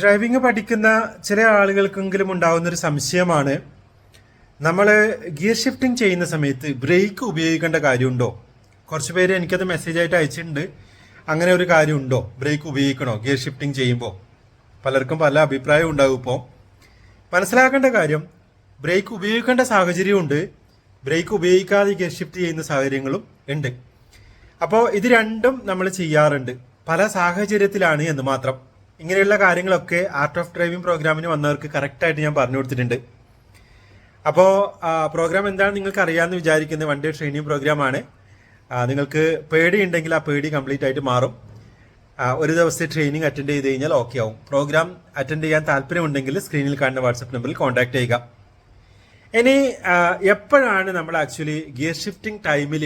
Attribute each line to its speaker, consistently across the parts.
Speaker 1: Driving പഠിക്കുന്ന ചില ആളുകൾക്കെങ്കിലും ഉണ്ടാകുന്ന ഒരു സംശയമാണ്. നമ്മൾ ഗിയർ ഷിഫ്റ്റിംഗ് ചെയ്യുന്ന സമയത്ത് ബ്രേക്ക് ഉപയോഗിക്കേണ്ട കാര്യമുണ്ടോ? കുറച്ച് പേര് എനിക്കത് മെസ്സേജ് ആയിട്ട് അയച്ചിട്ടുണ്ട്. അങ്ങനെ ഒരു കാര്യമുണ്ടോ? ബ്രേക്ക് ഉപയോഗിക്കണോ? ഗിയർ ഷിഫ്റ്റിംഗ് ചെയ്യുമ്പോൾ പലർക്കും പല അഭിപ്രായവും ഉണ്ടാകും ഇപ്പോൾ മനസ്സിലാക്കേണ്ട കാര്യം ബ്രേക്ക് ഉപയോഗിക്കേണ്ട സാഹചര്യമുണ്ട്. ബ്രേക്ക് ഉപയോഗിക്കാതെ ഗിയർ ഷിഫ്റ്റ് ചെയ്യുന്ന സാഹചര്യങ്ങളും ഉണ്ട്. അപ്പോൾ ഇത് രണ്ടും നമ്മൾ ചെയ്യാറുണ്ട്. പല സാഹചര്യത്തിലാണ് എന്ന് മാത്രം. ഇങ്ങനെയുള്ള കാര്യങ്ങളൊക്കെ ആർട്ട് ഓഫ് ഡ്രൈവിംഗ് പ്രോഗ്രാമിന് വന്നവർക്ക് കറക്റ്റായിട്ട് ഞാൻ പറഞ്ഞു കൊടുത്തിട്ടുണ്ട്. അപ്പോൾ പ്രോഗ്രാം എന്താണ് നിങ്ങൾക്ക് അറിയാമെന്ന് വിചാരിക്കുന്ന വൺ ഡേ ട്രെയിനിങ് പ്രോഗ്രാമാണ് നിങ്ങൾക്ക് പേടി ഉണ്ടെങ്കിൽ ആ പേടി കംപ്ലീറ്റ് ആയിട്ട് മാറും. ഒരു ദിവസത്തെ ട്രെയിനിങ് അറ്റൻഡ് ചെയ്ത് കഴിഞ്ഞാൽ ഓക്കെ ആവും. പ്രോഗ്രാം അറ്റൻഡ് ചെയ്യാൻ താല്പര്യമുണ്ടെങ്കിൽ സ്ക്രീനിൽ കാണുന്ന വാട്സപ്പ് നമ്പറിൽ കോൺടാക്ട് ചെയ്യുക. ഇനി എപ്പോഴാണ് നമ്മൾ ആക്ച്വലി ഗിയർ ഷിഫ്റ്റിംഗ് ടൈമിൽ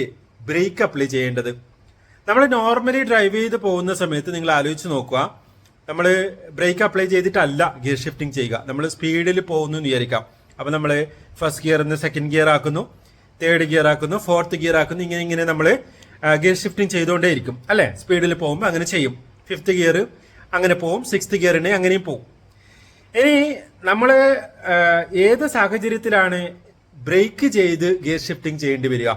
Speaker 1: ബ്രേക്ക് അപ്ലൈ ചെയ്യേണ്ടത്? നമ്മൾ നോർമലി ഡ്രൈവ് ചെയ്ത് പോകുന്ന സമയത്ത് നിങ്ങൾ ആലോചിച്ച് നോക്കുക. നമ്മൾ ബ്രേക്ക് അപ്ലൈ ചെയ്തിട്ടല്ല ഗിയർ ഷിഫ്റ്റിംഗ് ചെയ്യുക. നമ്മൾ സ്പീഡിൽ പോകുന്നു എന്ന് വിചാരിക്കാം. അപ്പോൾ നമ്മൾ ഫസ്റ്റ് ഗിയറിൽ നിന്ന് സെക്കൻഡ് ഗിയർ ആക്കുന്നു തേർഡ് ഗിയർ ആക്കുന്നു ഫോർത്ത് ഗിയർ ആക്കുന്നു ഇങ്ങനെ ഇങ്ങനെ നമ്മൾ ഗിയർ ഷിഫ്റ്റിംഗ് ചെയ്തുകൊണ്ടേയിരിക്കും. അല്ലേ? സ്പീഡിൽ പോകുമ്പോൾ അങ്ങനെ ചെയ്യും. ഫിഫ്ത്ത് ഗിയർ അങ്ങനെ പോവും സിക്സ്ത് ഗിയറിനെ അങ്ങനെയും പോവും. ഇനി നമ്മൾ ഏത് സാഹചര്യത്തിലാണ് ബ്രേക്ക് ചെയ്ത് ഗിയർ ഷിഫ്റ്റിംഗ് ചെയ്യേണ്ടി വരിക?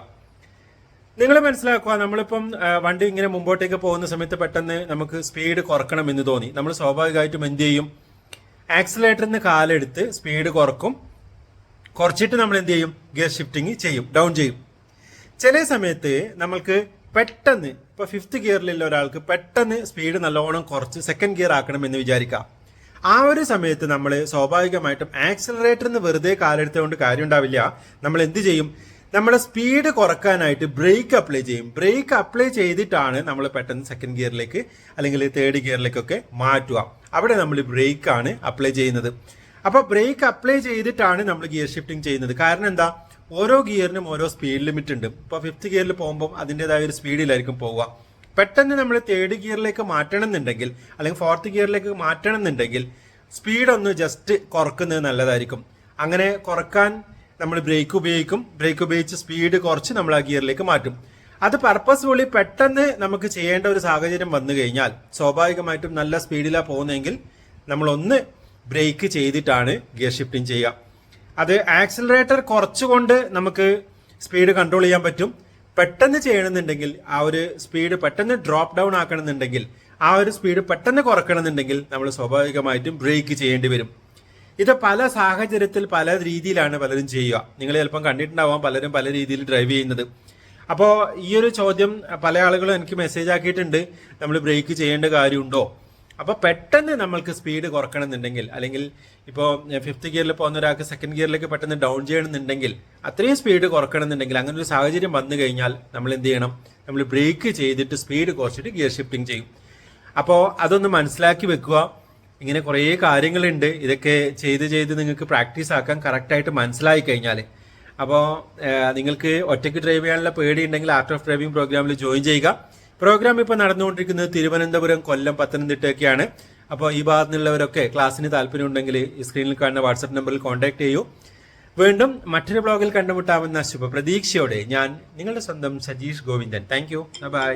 Speaker 1: നിങ്ങൾ മനസ്സിലാക്കുക നമ്മളിപ്പം വണ്ടി ഇങ്ങനെ മുമ്പോട്ടേക്ക് പോകുന്ന സമയത്ത് പെട്ടെന്ന് നമുക്ക് സ്പീഡ് കുറക്കണം എന്ന് തോന്നി. നമ്മൾ സ്വാഭാവികമായിട്ടും എന്ത് ചെയ്യും? ആക്സിലേറ്ററിൽ നിന്ന് കാലെടുത്ത് സ്പീഡ് കുറക്കും. കുറച്ചിട്ട് നമ്മൾ എന്ത് ചെയ്യും? ഗിയർ ഷിഫ്റ്റിംഗ് ചെയ്യും ഡൗൺ ചെയ്യും. ചില സമയത്ത് നമ്മൾക്ക് പെട്ടെന്ന് ഇപ്പൊ ഫിഫ്ത്ത് ഗിയറിലുള്ള ഒരാൾക്ക് പെട്ടെന്ന് സ്പീഡ് നല്ലോണം കുറച്ച് സെക്കൻഡ് ഗിയർ ആക്കണം എന്ന് വിചാരിക്കാം. ആ ഒരു സമയത്ത് നമ്മൾ സ്വാഭാവികമായിട്ടും ആക്സിലറേറ്ററിൽ നിന്ന് വെറുതെ കാലെടുത്തുകൊണ്ട് കാര്യം ഉണ്ടാവില്ല നമ്മൾ എന്ത് ചെയ്യും? നമ്മുടെ സ്പീഡ് കുറക്കാനായിട്ട് ബ്രേക്ക് അപ്ലൈ ചെയ്യും. ബ്രേക്ക് അപ്ലൈ ചെയ്തിട്ടാണ് നമ്മൾ പെട്ടെന്ന് സെക്കൻഡ് ഗിയറിലേക്ക് അല്ലെങ്കിൽ തേർഡ് ഗിയറിലേക്കൊക്കെ മാറ്റുക. അവിടെ നമ്മൾ ബ്രേക്കാണ് അപ്ലൈ ചെയ്യുന്നത്. അപ്പോൾ ബ്രേക്ക് അപ്ലൈ ചെയ്തിട്ടാണ് നമ്മൾ ഗിയർ ഷിഫ്റ്റിംഗ് ചെയ്യുന്നത്. കാരണം എന്താ? ഓരോ ഗിയറിനും ഓരോ സ്പീഡ് ലിമിറ്റ് ഉണ്ട്. ഇപ്പൊ ഫിഫ്ത്ത് ഗിയറിൽ പോകുമ്പോൾ അതിന്റെതായ ഒരു സ്പീഡിലായിരിക്കും പോവുക. പെട്ടെന്ന് നമ്മൾ തേർഡ് ഗിയറിലേക്ക് മാറ്റണം എന്നുണ്ടെങ്കിൽ അല്ലെങ്കിൽ ഫോർത്ത് ഗിയറിലേക്ക് മാറ്റണം എന്നുണ്ടെങ്കിൽ സ്പീഡ് ഒന്ന് ജസ്റ്റ് കുറക്കുന്നത് നല്ലതായിരിക്കും. അങ്ങനെ കുറയ്ക്കാൻ നമ്മൾ ബ്രേക്ക് ഉപയോഗിക്കും. ബ്രേക്ക് ഉപയോഗിച്ച് സ്പീഡ് കുറച്ച് നമ്മൾ ആ ഗിയറിലേക്ക് മാറ്റും. അത് പർപ്പസ്ഫുള്ളി പെട്ടെന്ന് നമുക്ക് ചെയ്യേണ്ട ഒരു സാഹചര്യം വന്നു കഴിഞ്ഞാൽ സ്വാഭാവികമായിട്ടും നല്ല സ്പീഡിലാണ് പോകുന്നതെങ്കിൽ നമ്മൾ ഒന്ന് ബ്രേക്ക് ചെയ്തിട്ടാണ് ഗിയർ ഷിഫ്റ്റിംഗ് ചെയ്യുക. അത് ആക്സിലറേറ്റർ കുറച്ചുകൊണ്ട് നമുക്ക് സ്പീഡ് കൺട്രോൾ ചെയ്യാൻ പറ്റും. പെട്ടെന്ന് ചെയ്യണമെന്നുണ്ടെങ്കിൽ ആ ഒരു സ്പീഡ് പെട്ടെന്ന് ഡ്രോപ്പ് ഡൗൺ ആക്കണമെന്നുണ്ടെങ്കിൽ ആ ഒരു സ്പീഡ് പെട്ടെന്ന് കുറക്കണമെന്നുണ്ടെങ്കിൽ നമ്മൾ സ്വാഭാവികമായിട്ടും ബ്രേക്ക് ചെയ്യേണ്ടി വരും. ഇത് പല സാഹചര്യത്തിൽ പല രീതിയിലാണ് പലരും ചെയ്യുക. നിങ്ങൾ ചിലപ്പം കണ്ടിട്ടുണ്ടാവാം പലരും പല രീതിയിൽ ഡ്രൈവ് ചെയ്യുന്നത്. അപ്പോൾ ഈ ഒരു ചോദ്യം പല ആളുകളും എനിക്ക് മെസ്സേജ് ആക്കിയിട്ടുണ്ട്. നമ്മൾ ബ്രേക്ക് ചെയ്യേണ്ട കാര്യമുണ്ടോ? അപ്പോൾ പെട്ടെന്ന് നമ്മൾക്ക് സ്പീഡ് കുറക്കണമെന്നുണ്ടെങ്കിൽ അല്ലെങ്കിൽ ഇപ്പോൾ ഫിഫ്ത്ത് ഗിയറിൽ പോകുന്ന ഒരാൾക്ക് സെക്കൻഡ് ഗിയറിലേക്ക് പെട്ടെന്ന് ഡൗൺ ചെയ്യണമെന്നുണ്ടെങ്കിൽ അത്രയും സ്പീഡ് കുറക്കണമെന്നുണ്ടെങ്കിൽ അങ്ങനെ ഒരു സാഹചര്യം വന്നു കഴിഞ്ഞാൽ നമ്മൾ എന്ത് ചെയ്യണം? നമ്മൾ ബ്രേക്ക് ചെയ്തിട്ട് സ്പീഡ് കുറച്ചിട്ട് ഗിയർ ഷിഫ്റ്റിംഗ് ചെയ്യും. അപ്പോൾ അതൊന്ന് മനസ്സിലാക്കി വെക്കുക. ഇങ്ങനെ കുറേ കാര്യങ്ങളുണ്ട്. ഇതൊക്കെ ചെയ്ത് ചെയ്ത് നിങ്ങൾക്ക് പ്രാക്ടീസ് ആക്കാൻ കറക്റ്റായിട്ട് മനസ്സിലായി കഴിഞ്ഞാൽ അപ്പോൾ നിങ്ങൾക്ക് ഒറ്റയ്ക്ക് ഡ്രൈവ് ചെയ്യാനുള്ള പേടി ഉണ്ടെങ്കിൽ ആർട്ട് ഓഫ് ഡ്രൈവിംഗ് പ്രോഗ്രാമിൽ ജോയിൻ ചെയ്യുക. പ്രോഗ്രാം ഇപ്പോൾ നടന്നുകൊണ്ടിരിക്കുന്നത് തിരുവനന്തപുരം കൊല്ലം പത്തനംതിട്ടയൊക്കെയാണ്. അപ്പോൾ ഈ ഭാഗത്തു നിന്നുള്ളവരൊക്കെ ക്ലാസ്സിന് താല്പര്യമുണ്ടെങ്കിൽ ഈ സ്ക്രീനിൽ കാണുന്ന വാട്സപ്പ് നമ്പറിൽ കോൺടാക്ട് ചെയ്യൂ. വീണ്ടും മറ്റൊരു ബ്ലോഗിൽ കണ്ടുമുട്ടാമെന്ന ശുഭപ്രതീക്ഷയോടെ ഞാൻ നിങ്ങളുടെ സ്വന്തം Sajeesh Govindan. Thank you bye